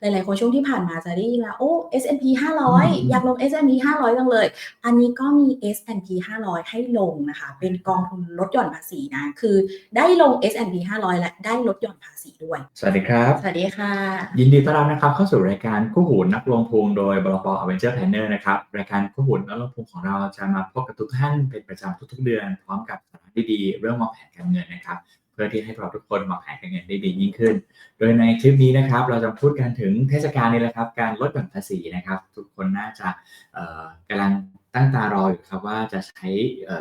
หลายๆคนช่วงที่ผ่านมาจะได้ยินแล้วโอ้ S&P 500 อยากลง S&P 500จังเลย อันนี้ก็มี S&P 500 ให้ลงนะคะ เป็นกองทุนลดหย่อนภาษีนะ คือได้ลง S&P 500 และได้ลดหย่อนภาษีด้วย สวัสดีครับ สวัสดีค่ะ ยินดีต้อนรับนะครับเข้าสู่รายการคู่หูนักลงทุนโดยบลป Adventure Planner นะครับ รายการคู่หูนักลงทุนของเราจะมาพบกับทุกท่านเป็นประจำทุกๆเดือน พร้อมกับสาระดีๆเรื่องวางแผนการเงินนะครับเพื่อที่ให้เราทุกคนวางแผนการเงินได้ดียิ่งขึ้น โดยในคลิปนี้นะครับ เราจะพูดกันถึงเทศกาลนี้แหละครับ การลดหย่อนภาษีนะครับ ทุกคนน่าจะเอ่อกำลังตั้งตารออยู่ครับว่าจะใช้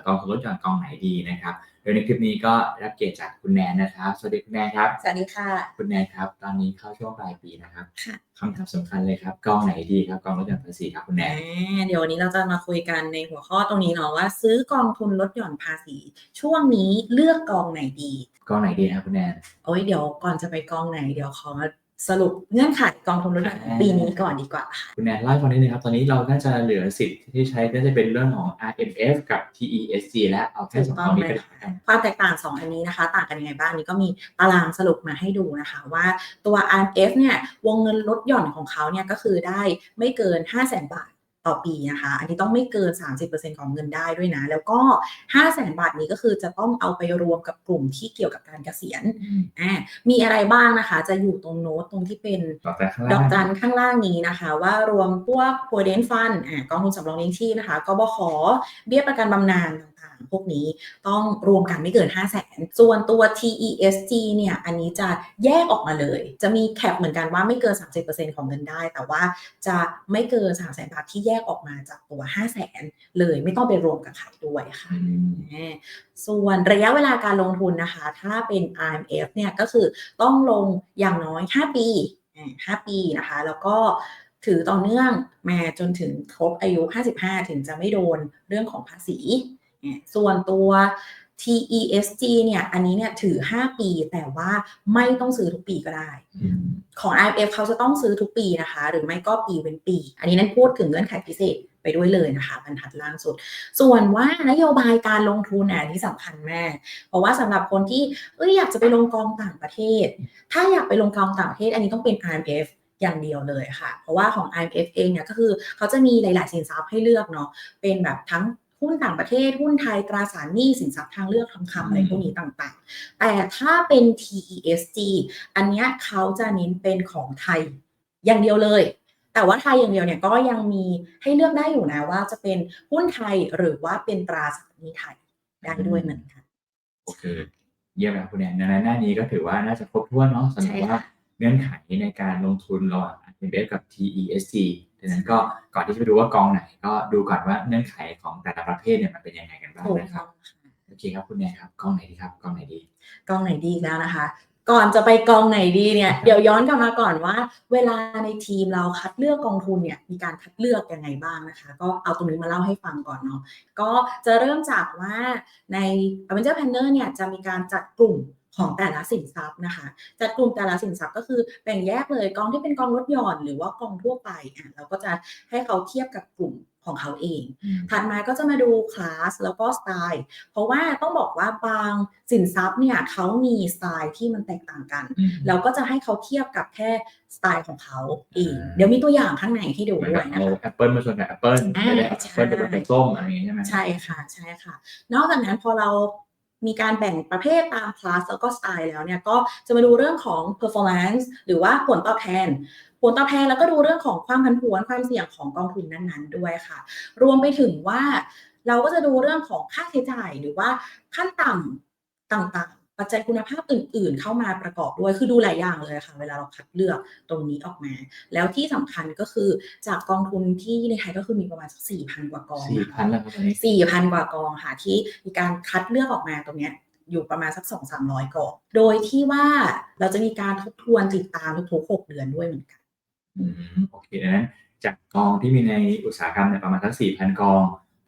กองทุนลดหย่อนกองไหนดีนะครับ โดยในคลิปนี้ก็รับเกียรติจากคุณแนนนะครับ สวัสดีคุณแนนครับ สวัสดีค่ะ คุณแนนครับ ตอนนี้เข้าช่วงปลายปีนะครับค่ะคำถามสำคัญเลยครับกองไหนดีครับกองลดหย่อนภาษีครับคุณแนอ่านเดี๋ยววันนี้เราจะมาคุยกันในหัวข้อตรงนี้เนาะว่า ซื้อกองทุนลดหย่อนภาษี ช่วงนี้เลือกกองไหนดี กองไหนดีครับคุณแนนโอ้ยเดี๋ยวก่อนจะไปกองไหนเดี๋ยวขอมา สรุปเงื่อนไขกองทุนลดหย่อนอ่าปีนี้ก่อนดีกว่าค่ะคุณแนนเล่าให้ฟังนิดนึงครับ ตอนนี้เราน่าจะเหลือสิทธิ์ที่ใช้น่าจะเป็นเรื่องของ RMF กับ TESG และเอาแค่สองกองนี้เป็นหลักกันความแตกต่าง2อันนี้นะคะ ต่างกันยังไงบ้างนี่ก็มีตารางสรุปมาให้ดูนะคะ ว่าตัว RMF เนี่ยวงเงินลดหย่อนของเขาเนี่ยก็คือได้ไม่เกิน 5 0 0 0 0 0 บาท ต่อปีนะคะ อันนี้ต้องไม่เกิน 30%ของเงินได้ด้วยนะ แล้วก็ 5 0 0 0 0 0บาทนี้ก็คือจะต้องเอาไปรวมกับกลุ่มที่เกี่ยวกับการเกษียณอ่ามีอะไรบ้างนะคะ จะอยู่ตรงโน้ตตรงที่เป็นต่อจากข้างดล่าอกงจันข้างล่างนี้นะคะ ว่ารวมพวก provident fund อ่ากองทุนสำรองเลี้ยงชีพนะคะกบขเบี้ยประกันบำนาญต่างๆ พวกนี้ต้องรวมกันไม่เกิน 5 0 0แสนส่วนตัว TESG เนี่ยอันนี้จะแยกออกมาเลย จะมีแคปเหมือนกันว่าไม่เกิน 30%ของเงินได้ แต่ว่าจะไม่เกิน3 0 0 0 0 0บาทที่แยกออกมาจากตัว 5 0 0แสนเลยไม่ต้องไปรวมกับใครด้วยค่ะอืมอ่าส่วนระยะเวลาการลงทุนนะคะ ถ้าเป็น IMF เนี่ยก็คือต้องลงอย่างน้อย 5 ปีอ่า5ปีนะคะ แล้วก็ถือต่อเนื่องมาจนถึงครบอายุ 55 ถึงจะไม่โดนเรื่องของภาษีอ่า ส่วนตัว TESG เนี่ย อันนี้เนี่ยถือ 5 ปี แต่ว่าไม่ต้องซื้อทุกปีก็ได้อืมของ IMF เขาจะต้องซื้อทุกปีนะคะ หรือไม่ก็ปีเว้นปี อันนี้นั่นพูดถึงเงื่อนไขพิเศษไปด้วยเลยนะคะบรรทัดล่างสุด ส่วนว่านโยบายการลงทุนอะที่สำคัญมากเพราะว่าสำหรับคนที่เอ้ยอยากจะไปลงกองต่างประเทศ ถ้าอยากไปลงกองต่างประเทศ อันนี้ต้องเป็น IMF อย่างเดียวเลยค่ะ เพราะว่าของ IMF เองเนี่ยก็คือเขาจะมีหลาย ๆ สินทรัพย์ให้เลือกเนาะเป็นแบบทั้ง หุ้นต่างประเทศ หุ้นไทยตราสารหนี้สินทรัพย์ทางเลือกทองคำอะไรพวกนี้ต่างๆ แต่ถ้าเป็น TESG อันเนี้ยเขาจะเน้นเป็นของไทยอย่างเดียวเลย แต่ว่าไทยอย่างเดียวเนี่ยก็ยังมีให้เลือกได้อยู่นะว่าจะเป็นหุ้นไทยหรือว่าเป็นตราสารหนี้ไทยได้ด้วยเหมือนกันโอเคเยี่ยมแล้วคุณแนนดังนั้นหน้านี้ก็ถือว่าน่าจะครบถ้วนเนาะสำหรับใช่ค่ะว่าเงื่อนไขในการลงทุนระหว่าง RMF กับ TESG ดังนั้นก็ก่อนที่จะไปดูว่ากองไหน ก็ดูก่อนว่าเงื่อนไขของแต่ละประเภทเนี่ยมันเป็นยังไงกันบ้างถูกนะครับต้องค่ะโอเคครับคุณแนนครับกองไหนดีครับกองไหนดีกองไหนดีอีกแล้วนะคะ ก่อนจะไปกองไหนดีเนี่ยเดี๋ยวย้อนกลับมาก่อนว่า เวลาในทีมเราคัดเลือกกองทุนเนี่ยมีการคัดเลือกยังไงบ้างนะคะ ก็เอาตรงนี้มาเล่าให้ฟังก่อนเนาะก็จะเริ่มจากว่าใน Avenger Planner เนี่ยจะมีการจัดกลุ่ม ของแต่ละสินทรัพย์นะคะ จัดกลุ่มแต่ละสินทรัพย์ก็คือแบ่งแยกเลยกองที่เป็นกองลดหย่อนหรือว่ากองทั่วไปอะเราก็จะให้เขาเทียบกับกลุ่มของเขาเอง ถัดมาก็จะมาดูคลาสแล้วก็สไตล์ เพราะว่าต้องบอกว่าบางสินทรัพย์เนี่ยเขามีสไตล์ที่มันแตกต่างกัน เราก็จะให้เขาเทียบกับแค่สไตล์ของเขาเองอ่าเดี๋ยวมีตัวอย่างข้างในให้ดูเหมือนด้กัวบยนะเอาคะแอปเปิลมาชนกับแอปเปิลอ่าไม่ได้แอปเปิลใช่กับเป็นส้มอะไรอย่างเงี้ยใช่ไหมใช่ค่ะ ใช่ค่ะ นอกจากนั้นพอเรา มีการแบ่งประเภทตามคลาสแล้วก็สไตล์แล้วเนี่ยก็จะมาดูเรื่องของ performance หรือว่าผลตอบแทน ผลตอบแทนแล้วก็ดูเรื่องของความผันผวนความเสี่ยงของกองทุนนั้นๆ ด้วยค่ะ รวมไปถึงว่าเราก็จะดูเรื่องของค่าใช้จ่ายหรือว่าขั้นต่ำต่างๆ ปัจจัยคุณภาพอื่น ๆ เข้ามาประกอบด้วยคือดูหลายอย่างเลยค่ะ เวลาเราคัดเลือกตรงนี้ออกมา แล้วที่สำคัญก็คือจากกองทุนที่ในไทยก็คือมีประมาณสักสี่พันกว่ากองสี่นะคะพันแล้วครับตอนนี้สี่พันกว่ากองค่ะที่มีการคัดเลือกออกมาตรงเนี้ยอยู่ประมาณสักสองสามร้อยกองโดยที่ว่าเราจะมีการทบทวนติดตามทุกๆหกเดือนด้วยเหมือนกันอืมโอเคดังนั้นจากกองที่มีในอุตสาหกรรมเนี่ยประมาณสักสี่พันกอง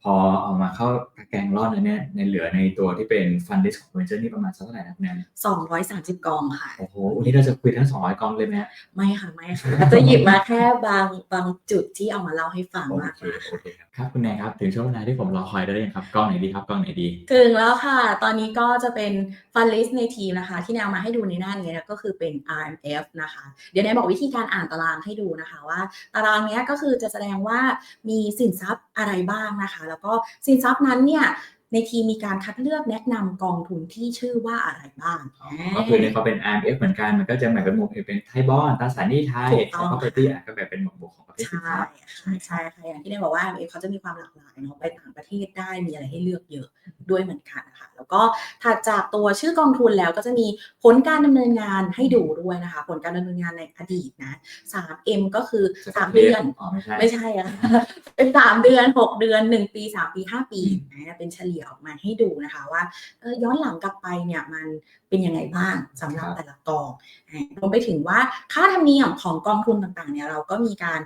พอเอามาเข้าตะ แกรงร่อนแล้วเนี่ยในเหลือในตัวที่เป็นฟันดิสของเวนเจอร์นี่ประมาณสักเท่าไหร่นะคุณแนน230กองค่ะ โอ้โหวันนี้เราจะคุยทั้งสองร้อยกองเลยไหมฮะไม่ค่ะ ไม่ค่ะ จะหยิบมาแค่บางบางจุดที่เอามาเล่าให้ฟังโอมากเคโอเคครับครับคุณแนนครับถึงช่วงเวลาที่ผมรอคอยได้เลยงครับกล้องไหนดีครับกล้องไหนดี ถึงแล้วค่ะ ตอนนี้ก็จะเป็นฟันลิสในทีมนะคะ ที่แนวมาให้ดูในหน้านี้นะก็คือเป็น RMF นะคะ เดี๋ยวแนนบอกวิธีการอ่านตารางให้ดูนะคะว่า ตารางเนี้ยก็คือจะแสดงว่ามีสินทรัพย์อะไรบ้างนะคะ แล้วก็สินทรัพย์นั้นเนี่ยในทีมมีการคัดเลือกแนะนำกองทุนที่ชื่อว่าอะไรบ้างก็คือในเขาเป็น RMF เหมือนกัน มันก็จะแบ่งเป็นหมวดเป็นไทยบอลตราสารหนี้ไทยถูกต้องแล้วก็ property อะก็แบ่งเป็นหมวดหมู่ของ ประเภทสินใช่ทรัพย์ใช่ใช่ค่ะอย่างที่ได้บอกว่า MF เขาจะมีความหลากหลายเนาะไปต่างประเทศได้มีอะไรให้เลือกเยอะด้วยเหมือนกันนะคะแล้วก็ถัดจากตัวชื่อกองทุนแล้วก็จะมีผลการดำเนินงานให้ดูด้วยนะคะ ผลการดำเนินงานในอดีตนะ 3M ก็คือ 3 เดือนอ๋อไม่ใช่ไม่ใช่อะเป็นสามเดือนหกเดือนหนึ่งปีสามปีห้าปีนะเป็นเฉลี่ยออกมาให้ดูนะคะว่าเออย้อนหลังกลับไปเนี่ยมันเป็นยังไงบ้างสำหรับครับแต่ละกองอ่ารวมไปถึงว่าค่าธรรมเนียมของกองทุนต่างๆเนี่ยเราก็มีการ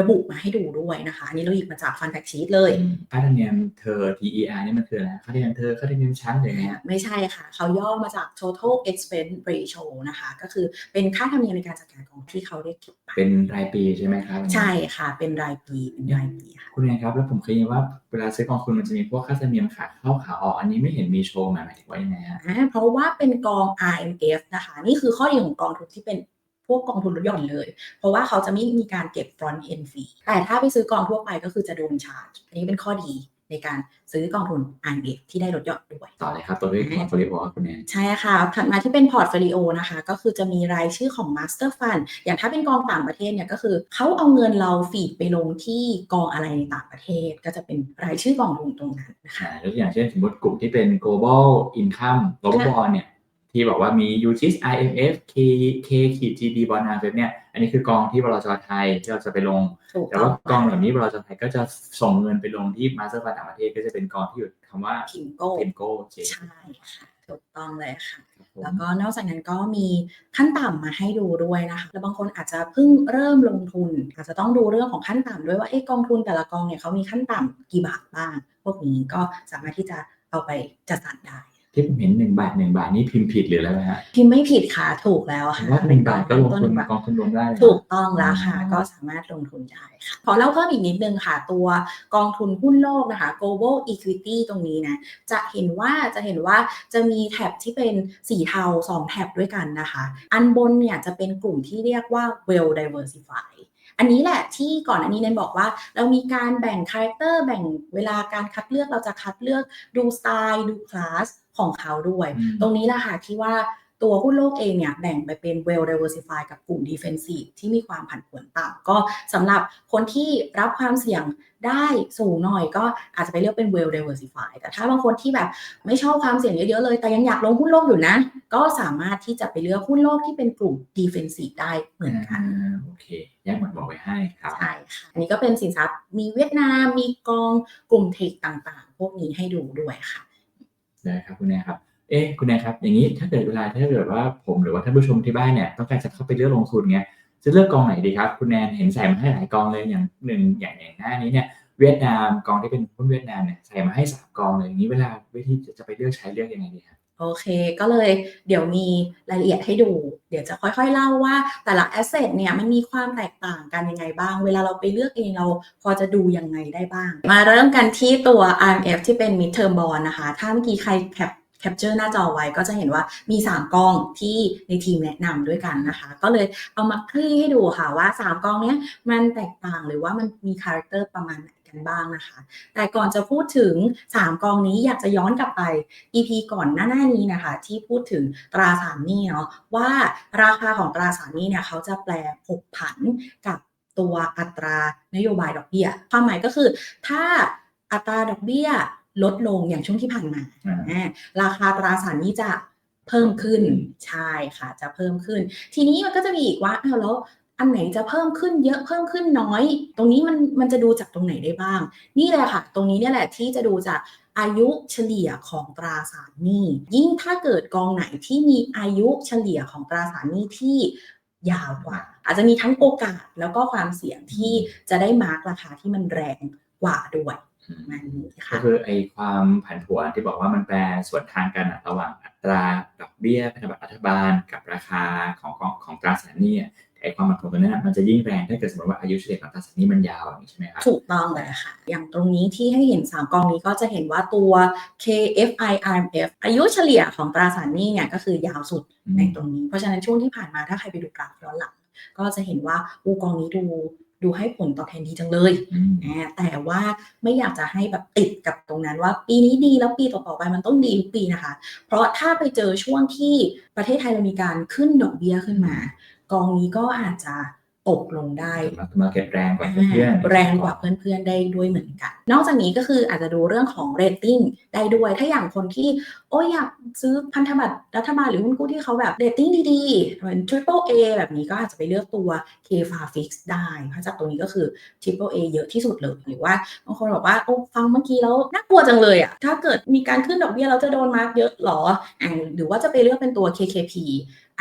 ระบุมาให้ดูด้วยนะคะอันนี้เราหยิบมาจากฟันแฟกชีตเลย ค่าธรรมเนียมเธอ TER นี่มันคืออะไรค่าธรรมเนียมเธอค่าธรรมเนียมชั้นหรือไงฮะไม่ใช่ค่ะ เขาย่อมาจาก total expense ratio นะคะ ก็คือเป็นค่าธรรมเนียมในการจัดการกองที่เขาเรียกเก็บไปเป็นรายปีใช่ไหมครับใช่ค่ะ เป็นรายปีเป็นรายปีค่ะคุณแอนครับแล้วผมเคยยินว่าเวลาซื้อกองทุนมันจะมีพวกค่าธรรมเนียมขาเข้าขาออกอันนี้ไม่เห็นมีโชว์มาหมายถึงว่ายังไงฮะอ่าเพราะว่าเป็นกอง RMF นะคะ นี่คือข้อดีของกองทุนที่เป็นพ วกกองทุนลดหย่อนเลย เพราะว่าเขาจะไม่มีการเก็บ front end fee แต่ถ้าไปซื้อกองทั่วไปก็คือจะโดนชาร์จ อันนี้เป็นข้อดีในการซื้อกองทุน RMF ที่ได้ลดหย่อนด้วย ต่อเลยครับ ตัวด้วยพอร์ตโฟลิโอครับคุณแอนใช่ค่ะ ถัดมาที่เป็นพอร์ตโฟลิโอนะคะ ก็คือจะมีรายชื่อของ Master Fund อย่างถ้าเป็นกองต่างประเทศเนี่ยก็คือเขาเอาเงินเราฟีดไปลงที่กองอะไรในต่างประเทศ ก็จะเป็นรายชื่อกองทุนตรงนั้นนะคะอ่ายกตัวอย่างเช่นสมมติกลุ่มที่เป็น global income global bond เนี่ย ที่บอกว่ามี UTIS IMF K K ขีด GD bond RMF เนี่ยอันนี้คือกองที่บลจไทยที่เราจะไปลงถูกแต่ต้อว่างกองเหล่านี้บลจไทยก็จะส่งเงินไปลงที่มาสเตอร์ฟต่างประเทศก็จะเป็นกองที่อยู่คำว่าพิมโก้เทมโก้เจใช่ค่ะถูกต้องเลยค่ะครับผมแล้วก็นอกจากนั้นก็มีขั้นต่ำมาให้ดูด้วยนะคะ แล้วบางคนอาจจะเพิ่งเริ่มลงทุน อาจจะต้องดูเรื่องของขั้นต่ำด้วยว่าเอ๊ะกองทุนแต่ละกองเนี่ยเขามีขั้นต่ำกี่บาทบ้าง พวกนี้ก็สามารถที่จะเอาไปจัดสรรได้ ที่ผมเห็นหนึ่งบาทหนึ่งบาทนี่พิมพ์ผิดหรืออะไรไหมฮะพิมพ์ไม่ผิดค่ะถูกแล้วผมค่ะว่าหนึ่งบาทก็ลงต้ทุนหงบาทกองทุนรวมได้เลยถูกต้องแล้วค่ะอืมก็สามารถลงทุนได้ค่ะขอเล่าเพิ่มอีกนิดนึงค่ะ ตัวกองทุนหุ้นโลกนะคะ global equity ตรงนี้นะจะเห็นว่าจะเห็นว่าจะมีแท็บที่เป็นสีเทาสองแท็บด้วยกันนะคะ อันบนเนี่ยจะเป็นกลุ่มที่รียกว่า well diversify อันนี้แหละที่ก่อนอันนี้เน้นบอกว่า เรามีการแบ่งคาแรคเตอร์แบ่งเวลาการคัดเลือกเราจะคัดเลือกดูสไตล์ดูคลาสของเขาด้วยอืมตรงนี้แหละค่ะที่ว่า ตัวหุ้นโลกเองเนี่ยแบ่งไปเป็น well diversify กับกลุ่ม defensive ที่มีความผันผวนต่ำก็สำหรับคนที่รับความเสี่ยงได้สูงหน่อยก็อาจจะไปเลือกเป็น well diversify แต่ถ้าบางคนที่แบบไม่ชอบความเสี่ยงเยอะๆเลย แต่ยังอยากลงหุ้นโลกอยู่นะ ก็สามารถที่จะไปเลือกหุ้นโลกที่เป็นกลุ่ม defensive ได้เหมือนกันอ่าโอเคแยกหมวดบอกไว้ให้ครับใช่ค่ะอันนี้ก็เป็นสินทรัพย์มีเวียดนามมีกองกลุ่มเทคต่างๆ พวกนี้ให้ดูด้วยค่ะได้ครับคุณแนนครับ เอ๊ะคุณแนนครับ อย่างนี้ถ้าเกิดเวลาถ้าเกิดว่าผมหรือว่าท่านผู้ชมที่บ้านเนี่ยต้องการจะเข้าไปเลือกลงทุนเงี้ยจะเลือกกองไหนดีครับ คุณแนนเห็นใส่มาให้หลายกองเลยอย่างหนึ่งอย่างอย่างหน้านี้เนี่ยเวียดนามกองที่เป็นหุ้นเวียดนามเนี่ยใส่มาให้สามกองเลยอย่างนี้เวลาวิธีจะไปเลือกใช้เลือกยังไงดีครับโอเค ก็เลยเดี๋ยวมีรายละเอียดให้ดู เดี๋ยวจะค่อยๆเล่าว่าแต่ละแอสเซทเนี่ยมันมีความแตกต่างกันยังไงบ้าง เวลาเราไปเลือกเองเราพอจะดูยังไงได้บ้าง มาเริ่มกันที่ตัว IMF ที่เป็น mid term bond นะคะ ถ้าเมื่อกี้ใครแคป แคปเจอร์หน้าจอไว้ก็จะเห็นว่ามี 3กองที่ในทีมแนะนำด้วยกันนะคะ ก็เลยเอามาคลี่ให้ดูค่ะว่า 3กองเนี้ยมันแตกต่างหรือว่ามันมีคาแรคเตอร์ประมาณไหนกันบ้างนะคะ แต่ก่อนจะพูดถึง 3 กองนี้อยากจะย้อนกลับไป EP ก่อนหน้าหน้านี้นะคะ ที่พูดถึงตราสารหนี้เนาะว่าราคาของตราสารหนี้เนี่ยเขาจะแปลผกผันกับตัวอัตรานโยบายดอกเบี้ย ความหมายก็คือ ถ้าอัตราดอกเบี้ย ลดลงอย่างช่วงที่ผ่านมาอ่าอ่าราคาตราสารหนี้จะเพิ่มขึ้น ใช่ค่ะ จะเพิ่มขึ้น ทีนี้มันก็จะมีอีกว่าอ้าวแล้วอันไหนจะเพิ่มขึ้นเยอะเพิ่มขึ้นน้อย ตรงนี้มันมันจะดูจากตรงไหนได้บ้าง นี่แหละค่ะ ตรงนี้เนี่ยแหละที่จะดูจากอายุเฉลี่ยของตราสารหนี้ ยิ่งถ้าเกิดกองไหนที่มีอายุเฉลี่ยของตราสารหนี้ที่ยาวกว่า อาจจะมีทั้งโอกาสแล้วก็ความเสี่ยงที่จะได้มาร์กราคาที่มันแรงกว่าด้วยประ มาณนี้ก็ค่ะคือไอ้ความผันผวนที่บอกว่ามันแปรสวนทางกันอะระหว่างอัตราดอกเบี้ยพันธบัตรรัฐบาล กับราคาของของของตราสารหนี้อะไอ้ความผันผวนตรงนั้นอะมันจะยิ่งแรงถ้าเกิดสมมติว่าอายุเฉลี่ยของตราสารหนี้มันยาวอย่างนี้ใช่ไหมครับถูกต้องเลยค่ะ อย่างตรงนี้ที่ให้เห็น 3 กองนี้ก็จะเห็นว่าตัว KFI RMF อายุเฉลี่ยของตราสารหนี้เนี่ยก็คือยาวสุดอืมในตรงนี้ เพราะฉะนั้นช่วงที่ผ่านมาถ้าใครไปดูกราฟย้อนหลังก็จะเห็นว่าอูกองนี้ดู ดูให้ผลตอบแทนดีจังเลยอืมอ่าแต่ว่าไม่อยากจะให้แบบติดกับตรงนั้นว่า ปีนี้ดีแล้วปีต่อๆไปมันต้องดีทุกปีนะคะ เพราะถ้าไปเจอช่วงที่ประเทศไทยเรามีการขึ้นดอกเบี้ยขึ้นมา กองนี้ก็อาจจะ ตกลงได้มาเก็ตแรงกว่าเพื่อนๆแรงกว่าเพื่อนๆได้ด้วยเหมือนกัน นอกจากนี้ก็คืออาจจะดูเรื่องของเรตติ้งได้ด้วย ถ้าอย่างคนที่โอ้ยอยากซื้อพันธบัตรรัฐบาลหรือหุ้นกู้ที่เขาแบบเรตติ้งดีๆเหมือน Triple A แบบนี้ก็อาจจะไปเลือกตัว K f a Fix ได้เพราะจากตรงนี้ก็คือ Triple A เยอะที่สุดเลยหรือว่าบางคนบอกว่าโอ้ฟังเมื่อกี้แล้วน่ากลัวจังเลยอะถ้าเกิดมีการขึ้นดอกเบี้ยเราจะโดนมาร์กเยอะหรออะหรือว่าจะไปเลือกเป็นตัว KKP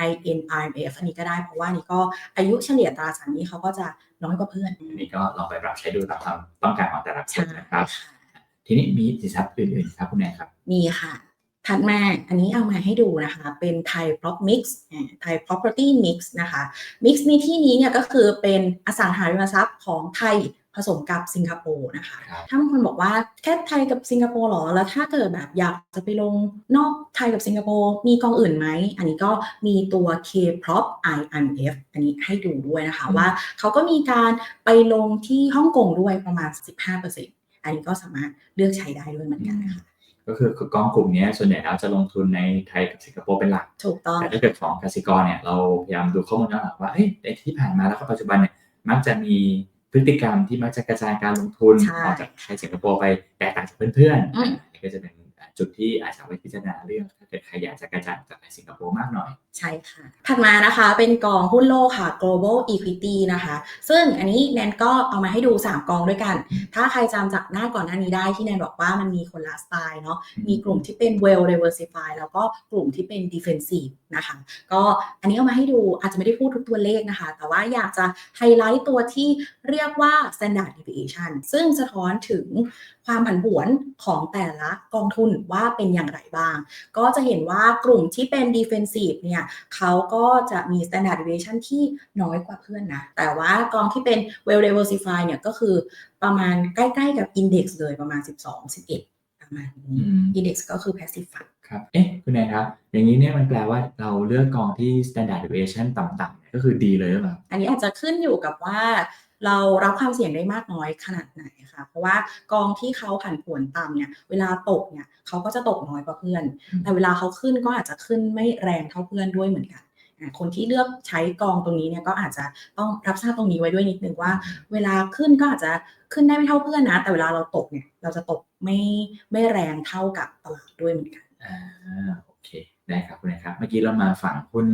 INRMF อันนี้ก็ได้เพราะว่านี่ก็อายุเฉลี่ยตราสารหนี้เขาก็จะน้อยกว่าเพื่อนอันนี้ก็ลองไปปรับใช้ดูตามความต้องการของแต่ละคใช่นนะครับ ทีนี้มีสินทรัพย์อื่นๆครับคุณแนนครับ มีค่ะถัดมาอันนี้เอามาให้ดูนะคะ เป็นไทย prop mix ไทย property mix นะคะ mix ในที่นี้เนี่ยก็คือเป็นอสังหาริมทรัพย์ของไทย ผสมกับสิงคโปร์นะคะครับถ้าบางคนบอกว่าแค่ไทยกับสิงคโปร์หรอ แล้วถ้าเกิดแบบอยากจะไปลงนอกไทยกับสิงคโปร์มีกองอื่นไหม อันนี้ก็มีตัว K prop IMF อันนี้ให้ดูด้วยนะคะอืมว่าเขาก็มีการไปลงที่ฮ่องกงด้วยประมาณ 15%อันนี้ก็สามารถเลือกใช้ได้ด้วยเหมือนกันนะคะก็คือคือกองกลุ่มเนี้ยส่วนใหญ่แล้วจะลงทุนในไทยกับสิงคโปร์เป็นหลัก ถูกต้อง แต่ถ้าเกิดของกสิกรเนี่ยเราพยายามดูข้อมูลย้อนหลังว่าเอ้ยในที่ผ่านมาแล้วก็ปัจจุบันเนี่ยมักจะมี พฤติกรรมที่มักจะกระจายการลงทุนใช่ ออกจากไทยสิงคโปร์ไปแตกต่างจากเพื่อนอืมๆนี่ก็จะเป็น จุดที่อาจจะไว้พิจารณาเรื่องถ้าเกิดใครอยากจะกระจายออกจากไทยสิงคโปร์มากหน่อย ใช่ค่ะ ถัดมานะคะเป็นกองหุ้นโลกค่ะ global equity นะคะ ซึ่งอันนี้แนนก็เอามาให้ดู 3 กองด้วยกัน ถ้าใครจำจากหน้าก่อนหน้านี้ได้ที่แนนบอกว่ามันมีคนละสไตล์เนาะมีกลุ่มที่เป็น well diversified แล้วก็กลุ่มที่เป็น defensive นะคะก็อันนี้เอามาให้ดูอาจจะไม่ได้พูดทุกตัวเลขนะคะ แต่ว่าอยากจะไฮไลท์ตัวที่เรียกว่า standard deviation ซึ่งสะท้อนถึงความผันผวนของแต่ละกองทุนว่าเป็นอย่างไรบ้าง ก็จะเห็นว่ากลุ่มที่เป็น defensive เนี่ยเขาก็จะมี standard deviation ที่น้อยกว่าเพื่อนนะ แต่ว่ากองที่เป็น well diversified เนี่ยก็คือประมาณใกล้ๆกับ index เลยประมาณ 12 11 ประมาณนี้อืม index ก็คือ passive fund ครับ เอ๊ะ คุณแนนครับ อย่างนี้เนี่ยมันแปลว่าเราเลือกกองที่ standard deviation ต่ำๆเนี่ยก็คือดีเลยหรือเปล่า อันนี้อาจจะขึ้นอยู่กับว่า เรารับความเสี่ยงได้มากน้อยขนาดไหนค่ะเพราะว่ากองที่เขาผันผวนต่ำเนี่ยเวลาตกเนี่ยเขาก็จะตกน้อยกว่าเพื่อนอืมแต่เวลาเขาขึ้นก็อาจจะขึ้นไม่แรงเท่าเพื่อนด้วยเหมือนกันอะคนที่เลือกใช้กองตรงนี้เนี่ยก็อาจจะต้องรับทราบตรงนี้ไว้ด้วยนิดนึงว่า เวลาขึ้นก็อาจจะขึ้นได้ไม่เท่าเพื่อนนะ แต่เวลาเราตกเนี่ยเราจะตกไม่ไม่แรงเท่ากับตลาดด้วยเหมือนกันอ่าโอเคได้ครับคุณแนนครับ เมื่อกี้เรามาฝั่งหุ้น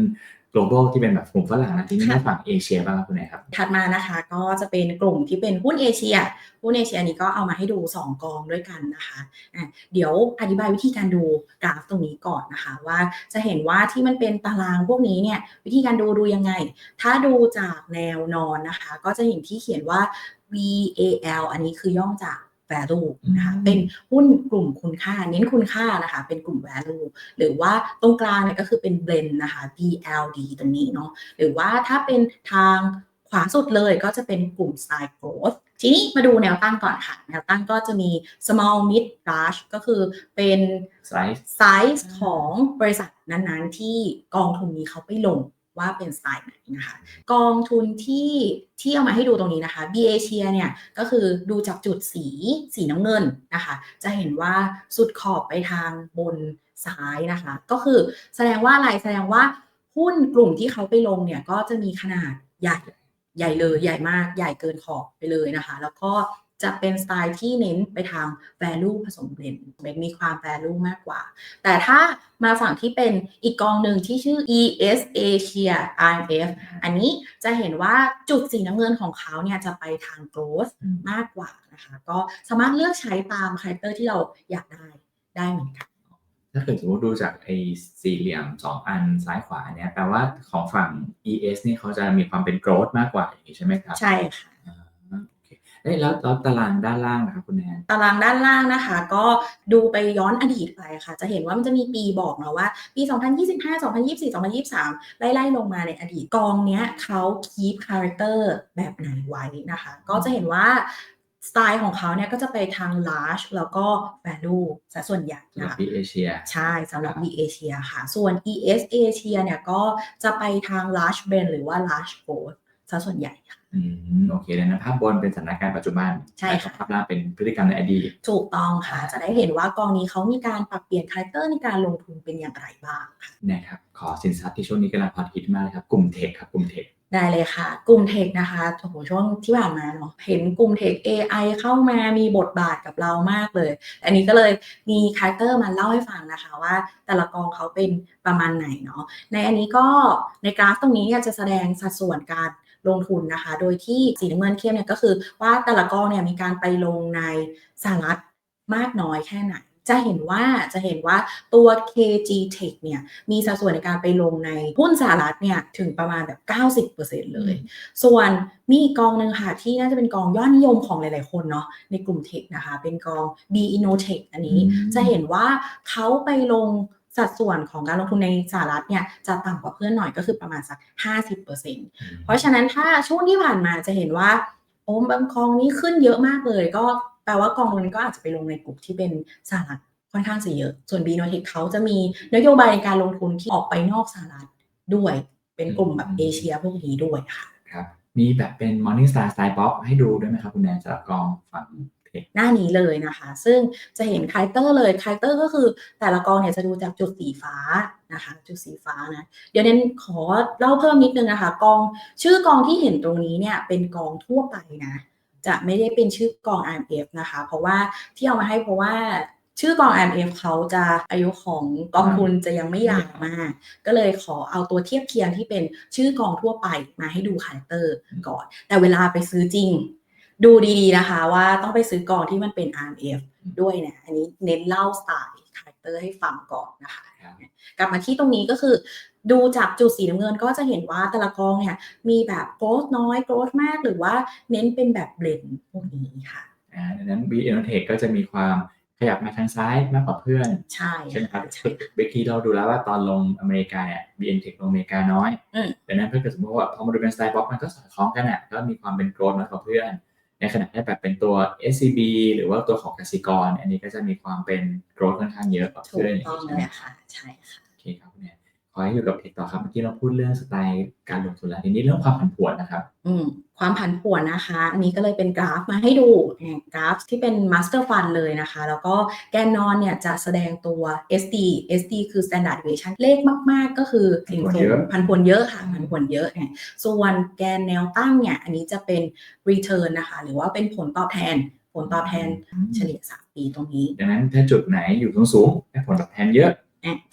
global ที่เป็นแบบกลุ่มฝรั่งนะทีนี้ค่ะมาฝั่งเอเชียบ้างครับคุณแนนครับ ถัดมานะคะก็จะเป็นกลุ่มที่เป็นหุ้นเอเชีย หุ้นเอเชียนี้ก็เอามาให้ดู 2 กองด้วยกันนะคะอะเดี๋ยวอธิบายวิธีการดูกราฟตรงนี้ก่อนนะคะว่าจะเห็นว่าที่มันเป็นตารางพวกนี้เนี่ยวิธีการดูดูยังไง ถ้าดูจากแนวนอนนะคะ ก็จะเห็นที่เขียนว่า VAL อันนี้คือย่อมาจาก value นะคะอืมเป็นหุ้นกลุ่มคุณค่า เน้นคุณค่านะคะเป็นกลุ่ม value หรือว่าตรงกลางเนี่ยก็คือเป็น blend นะคะ BLD ตรงนี้เนาะหรือว่าถ้าเป็นทางขวาสุดเลยก็จะเป็นกลุ่ม style growth ทีนี้มาดูแนวตั้งก่อนค่ะ แนวตั้งก็จะมี small mid large ก็คือเป็น size ไซส์ของบริษัทนั้นๆ ที่กองทุนนี้เขาไปลง ว่าเป็นสไตล์ไหนนะคะ กองทุนที่ที่เอามาให้ดูตรงนี้นะคะ B A เชียเนี่ยก็คือดูจากจุดสีสีน้ำเงินนะคะ จะเห็นว่าสุดขอบไปทางบนซ้ายนะคะ ก็คือแสดงว่าอะไรแสดงว่าหุ้นกลุ่มที่เขาไปลงเนี่ยก็จะมีขนาดใหญ่ใหญ่เลยใหญ่มากใหญ่เกินขอบไปเลยนะคะ แล้วก็ จะเป็นสไตล์ที่เน้นไปทาง value ผสมเบรนด์มีความ value มากกว่า แต่ถ้ามาฝั่งที่เป็นอีกกองหนึ่งที่ชื่อ ES Asia IMF อันนี้จะเห็นว่าจุดสีน้ำเงินของเขาเนี่ยจะไปทาง growth อืมมากกว่านะคะก็สามารถเลือกใช้ตามคาแรคเตอร์ที่เราอยากได้ได้เหมือนกันถ้าเกิดสมมติดูจากไอ้สี่เหลี่ยมสองอันซ้ายขวาเนี่ยแปลว่าของฝั่ง ES นี่เขาจะมีความเป็น growth มากกว่าอย่างนี้ใช่ไหมครับ ใช่ค่ะอ่าโอ เคเอ้ยแล้วแล้วตารางด้านล่างนะครับคุณแนนตารางด้านล่างนะคะ ก็ดูไปย้อนอดีตไปค่ะ จะเห็นว่ามันจะมีปีบอกเนาะว่า ปี 2025 2024 2023 ไล่ๆลงมาในอดีตกองเนี้ยเขา keep character แบบไหนไว้นะคะ ก็จะเห็นว่าสไตล์ของเขาเนี่ยก็จะไปทาง large แล้วก็ value ซะส่วนใหญ่สำหรับนะคะ ปีเอเชีย ใช่สำหรับ B Asia ค่ะ ส่วน ES Asia เนี่ยก็จะไปทาง large blend หรือว่า large growth ซะส่วนใหญ่ค่ะ อืมโอเคดังนั้นภาพบนเป็นสถานการณ์ปัจจุบันใช่ค่ะแล้วก็ภาพล่างเป็นพฤติกรรมในอดีตถูกต้องค่ะ จะได้เห็นว่ากองนี้เขามีการปรับเปลี่ยนคาแรคเตอร์ในการลงทุนเป็นอย่างไรบ้างค่ะนะครับขอสินทรัพย์ที่ช่วงนี้กำลังฮอตฮิตมากเลยครับกลุ่มเทคครับกลุ่มเทคได้เลยค่ะ กลุ่มเทคนะคะโอ้โหช่วงที่ผ่านมาเนาะเห็นกลุ่มเทค AI เข้ามามีบทบาทกับเรามากเลย อันนี้ก็เลยมีคาแรคเตอร์มาเล่าให้ฟังนะคะว่า แต่ละกองเขาเป็นประมาณไหนเนาะในอันนี้ก็ในกราฟตรงนี้เนี่ยจะแสดงสัดส่วนการ ลงทุนนะคะ โดยที่สีน้ำเงินเข้มเนี่ยก็คือว่าแต่ละกองเนี่ยมีการไปลงในสหรัฐมากน้อยแค่ไหนจะเห็นว่าจะเห็นว่าตัว KG Tech เนี่ยมีสัดส่วนในการไปลงในหุ้นสหรัฐเนี่ยถึงประมาณแบบ 90%เลย ส่วนมีอีกกองหนึ่งค่ะ ที่น่าจะเป็นกองยอดนิยมของหลายๆคนเนาะในกลุ่มเทคนะคะ เป็นกอง B Innotech อันนี้อืมจะเห็นว่าเขาไปลง สัดส่วนของการลงทุนในสหรัฐเนี่ยจะต่ำกว่าเพื่อนหน่อยก็คือประมาณสัก 50%เพราะฉะนั้นถ้าช่วงที่ผ่านมาจะเห็นว่าโอ้บางกองนี้ขึ้นเยอะมากเลย ก็แปลว่ากองนั้นก็อาจจะไปลงในกลุ่มที่เป็นสหรัฐค่อนข้างจะเยอะ ส่วน B Innotech เขาจะมีนโยบายในการลงทุนที่ออกไปนอกสหรัฐด้วย เป็นกลุ่มแบบเอเชียพวกนี้ด้วยค่ะ ครับ มีแบบเป็น Morning Star Style Box ให้ดูด้วยไหมครับ คุณแนนสำหรับกองฝั่งเทค หน้านี้เลยนะคะ ซึ่งจะเห็นคาแรคเตอร์เลยคาแรคเตอร์ก็คือแต่ละกองเนี่ยจะดูจากจุดสีฟ้านะคะ จุดสีฟ้านะเดี๋ยวเน้นขอเล่าเพิ่มนิดนึงนะคะ กองชื่อกองที่เห็นตรงนี้เนี่ยเป็นกองทั่วไปนะ จะไม่ได้เป็นชื่อกอง IMF นะคะ เพราะว่าที่เอามาให้เพราะว่าชื่อกอง IMF เขาจะอายุของกองทุนจะยังไม่ยาวมาก ก็เลยขอเอาตัวเทียบเคียงที่เป็นชื่อกองทั่วไปมาให้ดูคาแรคเตอร์ก่อน แต่เวลาไปซื้อจริง ดูดีๆนะคะว่าต้องไปซื้อกองที่มันเป็น RMF ด้วยนะอันนี้เน้นเล่าสไตล์คาแรคเตอร์ให้ฟังก่อนนะคะครับกลับมาที่ตรงนี้ก็คือ ดูจากจุดสีน้ำเงินก็จะเห็นว่าแต่ละกองเนี่ยมีแบบโกรธน้อยโกรธมากหรือว่าเน้นเป็นแบบเบลนพวกนี้ค่ะอ่าดังนั้น B Innotech ก็จะมีความขยับมาทางซ้ายมากกว่าเพื่อน ใช่ใช่ไหมครับใช่เบกกี้เราดูแล้วว่าตอนลงอเมริกาเนี่ย B Innotech ลงอเมริกาน้อยอืมดังนั้นถ้าเกิดสมมติว่าพอมาดูเป็นสไตล์บ็อกมันก็สอดคล้องกันอะก็มีความเป็นโกรธน้อยกว่าเพื่อน ในขณะที่แบบเป็นตัว SCB หรือว่าตัวของกสิกร อันนี้ก็จะมีความเป็นโกรธค่อนข้างเยอะกว่าถูกเพื่อนต้องใช่เลไหมยค่ะ ใช่ค่ะ โอเคครับเนี่ย ขอให้อยู่กับเทคต่อครับเมื่อกี้เราพูดเรื่องสไตล์การลงทุนแล้วทีนี้เรื่องความผันผวนนะครับ อืมความผันผวนนะคะ อันนี้ก็เลยเป็นกราฟมาให้ดูเนี่ยกราฟที่เป็น Master Fund เลยนะคะ แล้วก็แกนนอนเนี่ยจะแสดงตัว SD SD คือ Standard Deviation เลขมาก ๆ ก็คือสิ่งสูงผันผวนเยอะค่ะผันผวนเยอะเนี่ยส่วนแกนแนวตั้งเนี่ยอันนี้จะเป็น Return นะคะ หรือว่าเป็นผลตอบแทนผลตอบแทนเฉลี่ย3ปีตรงนี้ ดังนั้นถ้าจุดไหนอยู่สูงสูงๆได้ผลตอบแทนเยอะอะ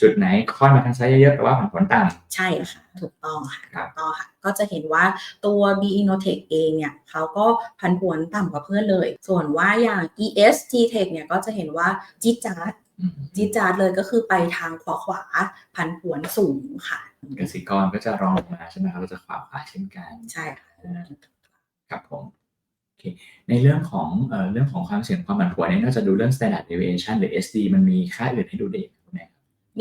จุดไหนค่อยมาทางซ้ายเยอะๆแต่ว่าผันผวนต่ำใช่ค่ะ ถูกต้องค่ะครับถูกต้องค่ะ ก็จะเห็นว่าตัว B Innotech เองเนี่ยเขาก็พันผวนต่ำกว่าเพื่อนเลย ส่วนว่าอย่าง ES G Tech เนี่ยก็จะเห็นว่าจิจาร์ดอืมจิจาร์ดเลยก็คือไปทางขวาขวาๆพันผวนสูงค่ะกสิกรก็จะรองลงมาใช่ไหมครับเราจะขวาขวาเช่นกัน ใช่ค่ะครับผมโอเคในเรื่องของเอ่อเรื่องของความเสี่ยงความผันผวนเนี่ยนอกจากดูเรื่อง standard deviation หรือ SD มันมีค่าอื่นให้ดูได้อีกไห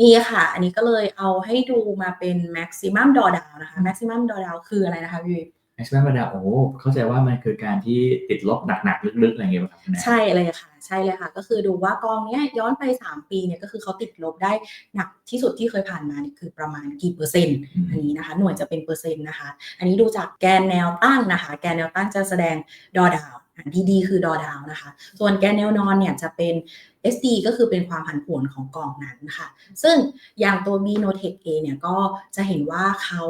มครับมีค่ะ อันนี้ก็เลยเอาให้ดูมาเป็น maximum drawdown นะคะ maximum drawdown คืออะไรนะคะพี่วิว maximum beta โอ้โหเข้าใจว่ามันคือการที่ติดลบหนักๆลึกๆอะไรอย่างเงี้ยครับคุณแนนใช่เลยค่ะ ใช่เลยค่ะ ก็คือดูว่ากองเนี้ยย้อนไป 3 ปีเนี่ยก็คือเขาติดลบได้หนักที่สุดที่เคยผ่านมาเนี่ยคือประมาณกี่เปอร์เซ็นต์อืมอันนี้นะคะ หน่วยจะเป็นเปอร์เซ็นต์นะคะ อันนี้ดูจากแกนแนวตั้งนะคะ แกนแนวตั้งจะแสดงดอดาวดีดีคือดอดาวนะคะ ส่วนแกนแนวนอนเนี่ยจะเป็น SD ก็คือเป็นความผันผวนของกองนั้นค่ะ ซึ่งอย่างตัว B Notech A เนี่ยก็จะเห็นว่าเขา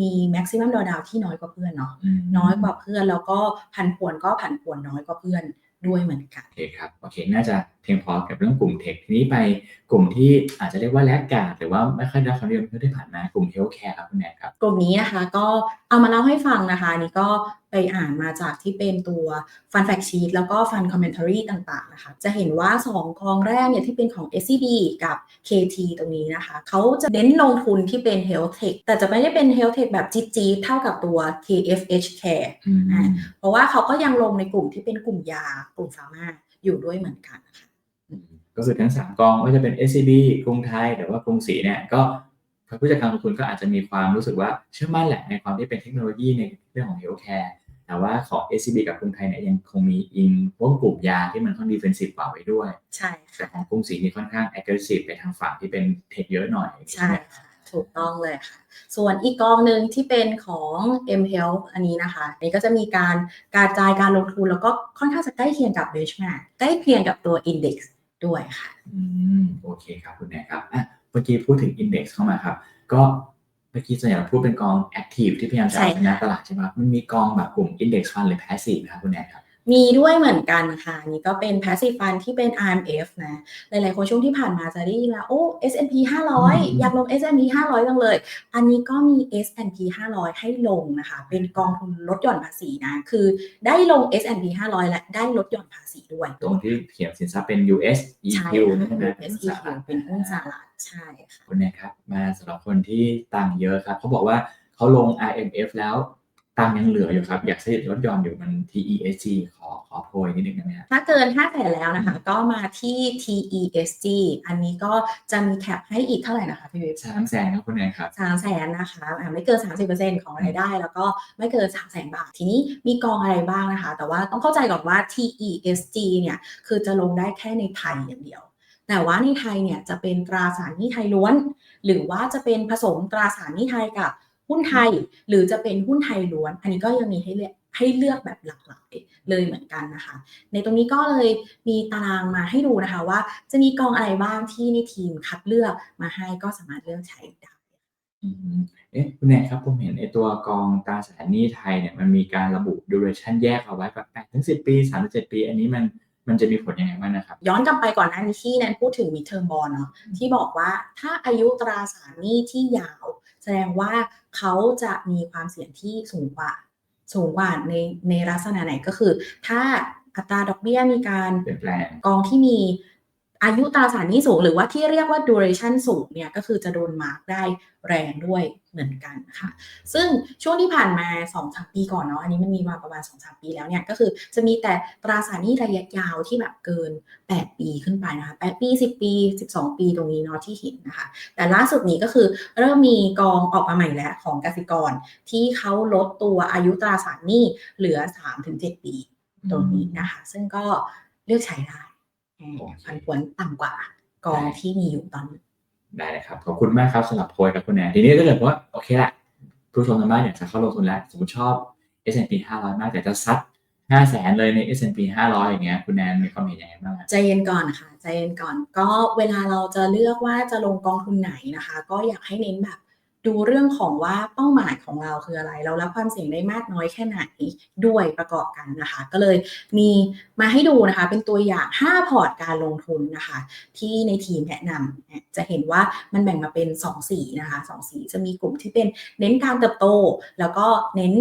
มี maximum drawdown ที่น้อยกว่าเพื่อนเนาะมน้อยกว่าเพื่อนแล้วก็ผันผวนก็ผันผวนน้อยกว่าเพื่อนด้วยเหมือนกันโอเคครับโอเคน่าจะ พียงพอกับเรื่องกลุ่มเทคทีนี้ไปกลุ่มที่อาจจะเรียกว่าแลกการ์ดหรือว่าไม่ค่อยได้รับความนิยมที่ผ่านมากลุ่มเฮลท์แคร์ครับคุณแนนครับ กลุ่มนี้นะคะก็เอามาเล่าให้ฟังนะคะอันนี่ก็ไปอ่านมาจากที่เป็นตัว Fun Fact Sheet แล้วก็ Fun Commentary ต่างๆนะคะจะเห็นว่า 2 กองแรกเนี่ยที่เป็นของ SCB กับ KT ตรงนี้นะคะ เขาจะเน้นลงทุนที่เป็น Health Tech แต่จะไม่ได้เป็น Health Tech แบบจี๊ดๆเท่ากับตัว KFH Care อ่าเพราะว่าเขาก็ยังลงในกลุ่มที่เป็นกลุ่มยากลุ่มฟาร์มาอยู่ด้วยเหมือนกันนะคะ ก็คือทั้งสามกองไม่ว่าจะเป็น SCB กรุงไทยหรือว่ากรุงศรีเนี่ยก็ผู้จัดการลงทุนก็อาจจะมีความรู้สึกว่าเชื่อมั่นแหละในความที่เป็นเทคโนโลยีในเรื่องของ healthcare แต่ว่าของ SCB กับกรุงไทยเนี่ยยังคงมีอิงพวกกลุ่มยาที่มันค่อนดีเฟนซีฟกว่าไว้ด้วยใช่แต่ค่ะของกรุงศรีนี่ค่อนข้าง aggressive ไปทางฝั่งที่เป็นเทคเยอะหน่อยใช่ค่ะถูกต้องเลยค่ะ ส่วนอีกกองหนึ่งที่เป็นของ M Health อันนี้นะคะอันนี้ก็จะมีการกระจายการลงทุนแล้วก็ค่อนข้างจะใกล้เคียงกับ benchmark ใกล้เคียงกับตัว index ด้วยค่ะอืมโอเคครับคุณแนนครับอะเมื่อกี้พูดถึง index เข้ามาครับ ก็เมื่อกี้ส่วนใหญ่เราพูดเป็นกอง active ที่พยายามจะเอาชนะตลาดใช่ไหมมันมีกองแบบกลุ่ม index fund หรือ passive นะครับคุณแนนครับ มีด้วยเหมือนกันค่ะอันนี่ก็เป็น passive fund ที่เป็น IMF นะ หลายๆคนช่วงที่ผ่านมาจะได้ยินว่าโอ้ S&P 500 อยากลง S&P 500จังเลย อันนี้ก็มี S&P 500 ให้ลงนะคะ เป็นกองทุนลดหย่อนภาษีนะ คือได้ลง S&P 500 และได้ลดหย่อนภาษีด้วยตรงที่เขียนสินทรัพย์เป็น US ใช่ EQ ค่ะใช่ไหม US EQ เป็นหุ้นสหรัฐใช่ค่ะคุณแนนครับมาสำหรับคนที่ตังค์เยอะครับเขาบอกว่าเขาลง IMF แล้ว ตังค์ยังเหลืออยู่ครับ อยากซื้อลดหย่อนอยู่มัน TESG ขอขอโพยนิดนึงได้ไหมครับถ้าเกิน5แสนแล้วนะคะ ก็มาที่ TESG อันนี้ก็จะมีแคปให้อีกเท่าไหร่นะคะพี่วิบสามแสนครับคุณแนนครับสามแสนนะคะอ่าไม่เกิน 30%ของรายได้ แล้วก็ไม่เกิน3 0 0แสนบาท ทีนี้มีกองอะไรบ้างนะคะ แต่ว่าต้องเข้าใจก่อนว่า TESG เนี่ยคือจะลงได้แค่ในไทยอย่างเดียวแต่ว่าในไทยเนี่ยจะเป็นตราสารหนี้ไทยล้วน หรือว่าจะเป็นผสมตราสารหนี้ไทยกับ หุ้นไทยหรือจะเป็นหุ้นไทยล้วน อันนี้ก็ยังมีให้เลือกให้เลือกแบบหลากหลายเลยเหมือนกันนะคะ ในตรงนี้ก็เลยมีตารางมาให้ดูนะคะว่าจะมีกองอะไรบ้างที่ในทีมคัดเลือกมาให้ก็สามารถเลือกใช้ได้อืมเอ๊ะคุณแนนครับผมเห็นไอ้ตัวกองตราสารหนี้ไทยเนี่ยมันมีการระบุ duration แยกเอาไว้แบบ8ถึง10ปี3 7ปี อันนี้มันมันจะมีผลยังไงบ้างนะครับ ย้อนกลับไปก่อนหน้านี้ที่แนนพูดถึง midterm bond เนาะที่บอกว่าถ้าอายุตราสารหนี้ที่ยาว แสดงว่าเขาจะมีความเสี่ยงที่สูงกว่า สูงกว่าในในลักษณะไหนก็คือ ถ้าอัตราดอกเบี้ยมีการเปลี่ยนแปลงกองที่มี อายุตราสารนี้สูงหรือว่าที่เรียกว่า duration สูงเนี่ยก็คือจะโดนมาร์กได้แรงด้วยเหมือนกันค่ะ ซึ่งช่วงที่ผ่านมา2อสปีก่อนเนาะอันนี้มันมีมาประมาณ2อสปีแล้วเนี่ยก็คือจะมีแต่ตราสารนี้ระยะยาวที่แบบเกิน 8 ปีขึ้นไปนะคะ 8 ปี 10 ปี 12 ปีตรงนี้เนาะที่เห็นนะคะ แต่ล่าสุดนี้ก็คือเริ่มมีกองออกมาใหม่แล้วของกสิกร ที่เขาลดตัวอายุตราสารนี้เหลือ 3-7 ปีตรงนี้นะคะ ซึ่งก็เลือกใช้ได้ อืมโอเคพันผวนต่ำกว่ากองที่มีอยู่ตอนนี้ได้เลยครับขอบคุณมากครับสำหรับโพยกับคุณแนนทีนี้ถ้าเกิดว่าโอเคละผู้ชมทางบ้านอยากจะเข้าลงทุนแล้วสมมติชอบ S&P 500 มากแต่จะซัด5แสนเลยใน S&P 500 อย่างเงี้ยคุณแนนมีความเห็นยังไงบ้างครับใจเย็นก่อนนะคะใจเย็นก่อน ก็เวลาเราจะเลือกว่าจะลงกองทุนไหนนะคะ ก็อยากให้เน้นแบบ ดูเรื่องของว่าเป้าหมายของเราคืออะไร เรารับความเสี่ยงได้มากน้อยแค่ไหนด้วยประกอบกันนะคะ ก็เลยมีมาให้ดูนะคะ เป็นตัวอย่าง 5 พอร์ตการลงทุนนะคะ ที่ในทีมแนะนำจะเห็นว่ามันแบ่งมาเป็น 2 สีนะคะ2สีจะมีกลุ่มที่เป็นเน้นการเติบโต แล้วก็เน้น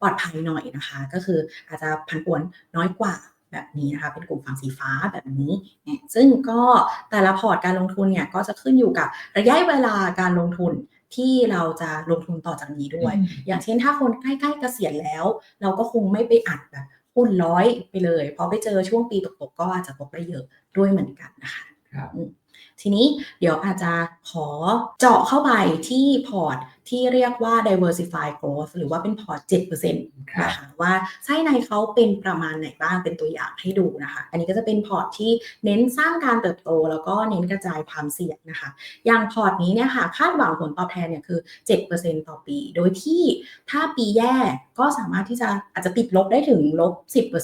ปลอดภัยหน่อยนะคะ ก็คืออาจจะผันผวนน้อยกว่าแบบนี้นะคะเป็นกลุ่มฝั่งสีฟ้าแบบนี้เนี่ยซึ่งก็แต่ละพอร์ตการลงทุนเนี่ยก็จะขึ้นอยู่กับระยะเวลาการลงทุน ที่เราจะลงทุนต่อจากนี้ด้วย อย่างเช่นถ้าคนใกล้ๆเกษียณแล้ว เราก็คงไม่ไปอัดแบบหุ้นร้อยไปเลย เพราะไปเจอช่วงปีตกๆก็อาจจะตกได้เยอะด้วยเหมือนกันนะคะครับ ทีนี้เดี๋ยวอาจจะขอเจาะเข้าไปที่พอร์ตที่เรียกว่า diversify growth หรือว่าเป็นพอร์ต7%ครับนะคะว่าไส้ในเขาเป็นประมาณไหนบ้างเป็นตัวอย่างให้ดูนะคะ อันนี้ก็จะเป็นพอร์ตที่เน้นสร้างการเติบโต แล้วก็เน้นกระจายความเสี่ยงนะคะ อย่างพอร์ตนี้เนี่ยค่ะคาดหวังผลตอบแทนเนี่ยคือ 7%ต่อปี โดยที่ถ้าปีแย่ก็สามารถที่จะอาจจะติดลบได้ถึงลบ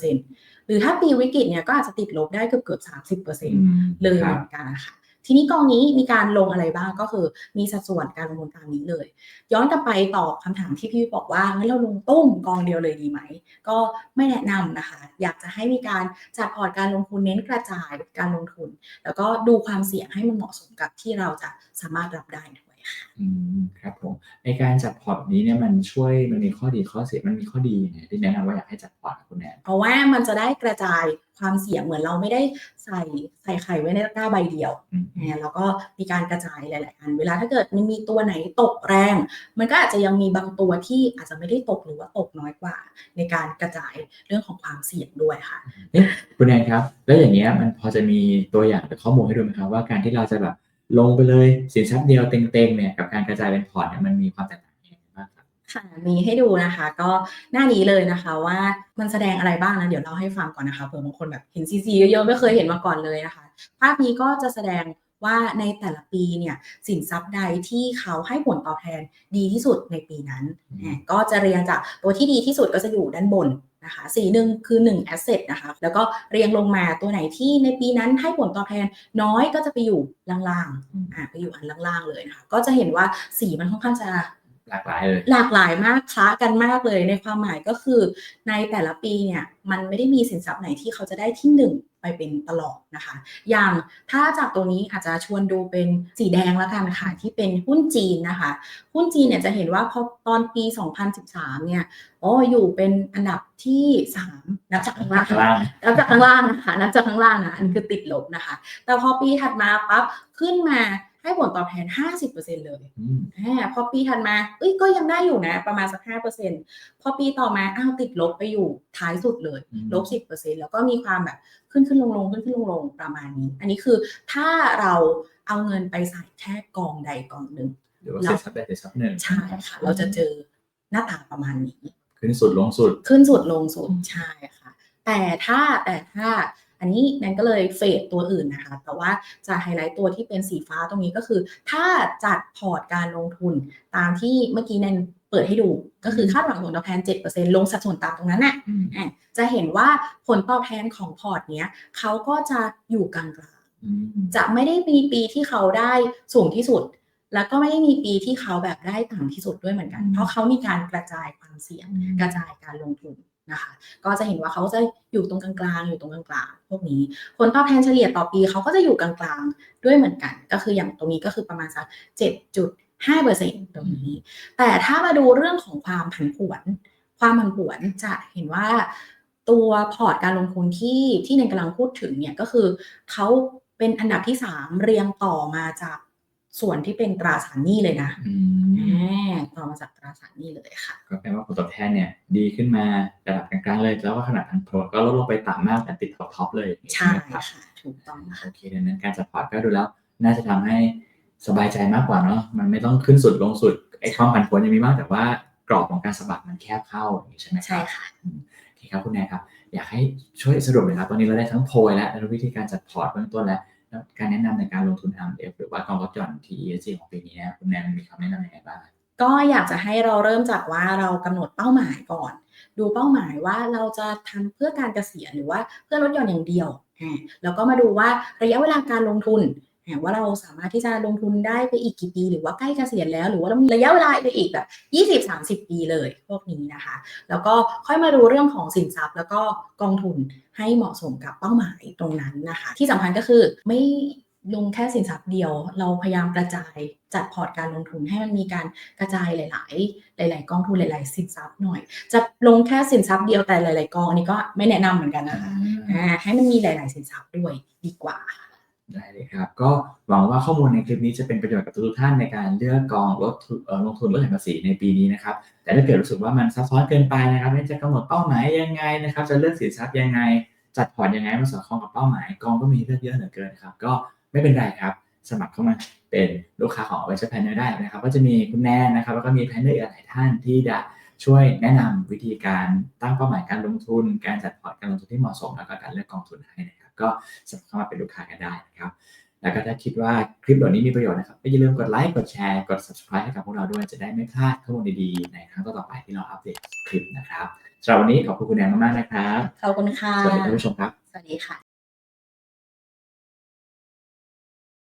10%หรือถ้าปีวิกฤตเนี่ยก็อาจจะติดลบได้เกือบเกือบๆ30%เลยเหมือนกันนะคะ ทีนี้กองนี้มีการลงอะไรบ้างก็คือมีสัดส่วนการลงทุนตามนี้เลย ย้อนกลับไปตอบคำถามที่พี่บอกว่างั้นเราลงตุ้มกองเดียวเลยดีไหม ก็ไม่แนะนำนะคะ อยากจะให้มีการจัดพอร์ตการลงทุนเน้นกระจายการลงทุน แล้วก็ดูความเสี่ยงให้มันเหมาะสมกับที่เราจะสามารถรับได้ด้ว ค่ะอืมครับผมในการจัดพอร์ตแบบนี้เนี่ยมันช่วยมันมีข้อดีข้อเสียมันมีข้อดียังไงที่แนะนำว่าอยากให้จัดพอร์ตกับคุณแนนเพราะว่ามันจะได้กระจายความเสี่ยงเหมือนเราไม่ได้ใส่ใส่ไข่ไว้ในตะกร้าใบเดียวอืมนะแล้วก็มีการกระจายหลาย ๆ อัน เวลาถ้าเกิดมันมีตัวไหนตกแรง มันก็อาจจะยังมีบางตัวที่อาจจะไม่ได้ตกหรือว่าตกน้อยกว่า ในการกระจายเรื่องของความเสี่ยงด้วยค่ะคุณแนนครับ แล้วอย่างเงี้ยมันพอจะมีตัวอย่างหรือข้อมูลให้ดูไหมครับว่าการที่เราจะแบบ ลงไปเลยสินทรัพย์เดียวเต็งๆเนี่ยกับการกระจายเป็นพอร์ตเนี่ยมันมีความแตกต่างยังไงบ้างครับค่ะมีให้ดูนะคะ ก็หน้านี้เลยนะคะว่ามันแสดงอะไรบ้างนะเดี๋ยวเล่าให้ฟังก่อนนะคะเผื่อบางคนแบบเห็นซีซีเยอะๆไม่เคยเห็นมาก่อนเลยนะคะ ภาพนี้ก็จะแสดงว่าในแต่ละปีเนี่ยสินทรัพย์ใดที่เขาให้ผลตอบแทนดีที่สุดในปีนั้นอืมอะก็จะเรียงจากตัวที่ดีที่สุดก็จะอยู่ด้านบน นะคะสีหนึ่งคือ1 asset นะคะแล้วก็เรียงลงมาตัวไหนที่ในปีนั้นให้ผลตอบแทนน้อยก็จะไปอยู่ล่างๆอ่าไปอยู่อันล่างๆเลยนะคะก็จะเห็นว่าสีมันค่อนข้างจะ หลากหลายเลยหลากหลายมากคละกันมากเลยในความหมายก็คือ ในแต่ละปีเนี่ยมันไม่ได้มีสินทรัพย์ไหนที่เขาจะได้ที่หนึ่งไปเป็นตลอดนะคะ อย่างถ้าจากตรงนี้อาจจะชวนดูเป็นสีแดงแล้วกันค่ะที่เป็นหุ้นจีนนะคะ หุ้นจีนเนี่ยจะเห็นว่าพอตอนปี 2013 เนี่ยโอ้อยู่เป็นอันดับที่ 3 นับจากข้างล่างข้างล่างนับจากข้างล่างนะคะนับจากข้างล่างนะอันนคือติดลบนะคะ แต่พอปีถัดมาปั๊บขึ้นมา ให้ผลตอบแทน 50%เลยอืมอ่าพอปีถัดมาเอ้ยก็ยังได้อยู่นะ ประมาณสักห้าเปอร์เซ็นพอปีต่อมาอ้าวติดลบไปอยู่ท้ายสุดเลยอืมลบสิบเปอร์เซ็นแล้วก็มีความแบบขึ้นขึ้นลงลงขึ้นขึ้นลงลงประมาณนี้ อันนี้คือถ้าเราเอาเงินไปใส่แค่กองใดกองหนึ่งหรือว่าสินทรัพย์ใดสินทรัพย์หนึ่งใช่ค่ะ เราจะเจอหน้าตาประมาณนี้ ขึ้นสุดลงสุด ขึ้นสุดลงสุดใช่ค่ะ แต่ถ้าแต่ถ้า อันนี้แนนก็เลยเฟดตัวอื่นนะคะ แต่ว่าจะไฮไลท์ตัวที่เป็นสีฟ้าตรงนี้ก็คือ ถ้าจัดพอร์ตการลงทุนตามที่เมื่อกี้แนนเปิดให้ดูก็คือคาดหวังผลตอบแทน 7%ลงสัดส่วนตามตรงนั้นน่ะอืมอะจะเห็นว่าผลตอบแทนของพอร์ตเนี้ยเขาก็จะอยู่กลางๆอืมจะไม่ได้มีปีที่เขาได้สูงที่สุด แล้วก็ไม่ได้มีปีที่เขาแบบได้ต่ำที่สุดด้วยเหมือนกัน เพราะเขามีการกระจายความเสี่ยงกระจายการลงทุน นะคะ ก็จะเห็นว่าเขาจะอยู่ตรงกลางๆ อยู่ตรงกลางๆ พวกนี้ ผลตอบแทนเฉลี่ยต่อปีเขาก็จะอยู่กลางๆ ด้วยเหมือนกัน ก็คืออย่างตรงนี้ก็คือประมาณสัก7.5เปอร์เซ็นตรงนี้ แต่ถ้ามาดูเรื่องของความผันผวน ความผันผวนจะเห็นว่าตัวพอร์ตการลงทุนที่ที่ในกำลังพูดถึงเนี่ยก็คือเขาเป็นอันดับที่สามเรียงต่อมาจาก ส่วนที่เป็นตราสารหนี้เลยนะอืมอ่าต่อมาจากตราสารหนี้เลยค่ะ ก็แปลว่าผลตอบแทนเนี่ย ดีขึ้นมาระดับกลางๆเลย แล้วก็ขนาดพันโทก็ลดลงไปต่ำมากแต่ติดท็อปท็อปเลย ใช่ไหมครับค่ะถูกต้องค่ะโอเคดังนั้นการจัดพอร์ตก็ดูแล้ว น่าจะทำให้สบายใจมากกว่าเนาะมันไม่ต้องขึ้นสุดลงสุดไอ้ความผันผวนยังมีมากแต่ว่ากรอบของการสะบัดมันแคบเข้าอย่างนี้ใช่ไหมครับใช่ค่ะอืมโอเคครับคุณแนนครับ อยากให้ช่วยสรุปเลยครับตอนนี้เราได้ทั้งโพยและและวิธีการจัดพอร์ตเบื้องต้นและแล้ว การแนะนำในการลงทุน RMF หรือว่ากองลดหย่อน TESG ของปีนี้นะคุณแนนมีคำแนะนำยังไงบ้างก็อยากจะให้เราเริ่มจากว่าเรากำหนดเป้าหมายก่อน ดูเป้าหมายว่าเราจะทำเพื่อการเกษียณหรือว่าเพื่อลดหย่อนอย่างเดียวแล้วก็มาดูว่าระยะเวลาการลงทุน ว่าเราสามารถที่จะลงทุนได้ไปอีกกี่ปี หรือว่าใกล้เกษียณแล้ว หรือว่าเรามีระยะเวลาไปอีกแบบ 20-30 ปีเลยพวกนี้นะคะ แล้วก็ค่อยมาดูเรื่องของสินทรัพย์ แล้วก็กองทุนให้เหมาะสมกับเป้าหมายตรงนั้นนะคะ ที่สำคัญก็คือไม่ลงแค่สินทรัพย์เดียว เราพยายามกระจายจัดพอร์ตการลงทุนให้มันมีการกระจายหลาย ๆ หลาย ๆ กองทุนหลาย ๆ สินทรัพย์หน่อย จะลงแค่สินทรัพย์เดียวแต่หลาย ๆ กองอันนี้ก็ไม่แนะนำเหมือนกันนะคะอ่าให้มันมีหลาย ๆ สินทรัพย์ด้วยดีกว่า ได้เลยครับ ก็หวังว่าข้อมูลในคลิปนี้จะเป็นประโยชน์กับทุกท่านในการเลือกกองลดลงทุนลดหย่อนภาษีในปีนี้นะครับ แต่ถ้าเกิดรู้สึกว่ามันซับซ้อนเกินไปนะครับจะกำหนดเป้าหมายยังไงนะครับ จะเลือกสินทรัพย์ยังไง จัดพอร์ตยังไงมันสอดคล้องกับเป้าหมายกองก็มีเลือกเยอะเหลือเกินครับ ก็ไม่เป็นไรครับ สมัครเข้ามาเป็นลูกค้าของ v e n t u r e Planner ได้นะครับ ก็จะมีคุณแนนนะครับ แล้วก็มี Planner อีกหลายท่านที่จะช่วยแนะนำวิธีการตั้งเป้าหมายการลงทุน การจัดพอร์ตการลงทุนที่เหมาะสมแล้วก็การเลือกกองทุนให้นะครับ ก็สมัครเข้ามาเป็นลูกค้ากันได้นะครับแล้วก็ถ้าคิดว่าคลิปเหล่านี้มีประโยชน์นะครับก็อย่าลืมกดไลค์กดแชร์กด subscribe ให้กับพวกเราด้วยจะได้ไม่พลาดข้อมูลดีๆ ในครั้งต่อๆไปที่เราอัปเดตคลิปนะครับสำหรับวันนี้ขอบคุณคุณแนนมากๆนะครับขอบคุณค่ะสวัสดีท่านผู้ชมครับสวัสดีค่ะ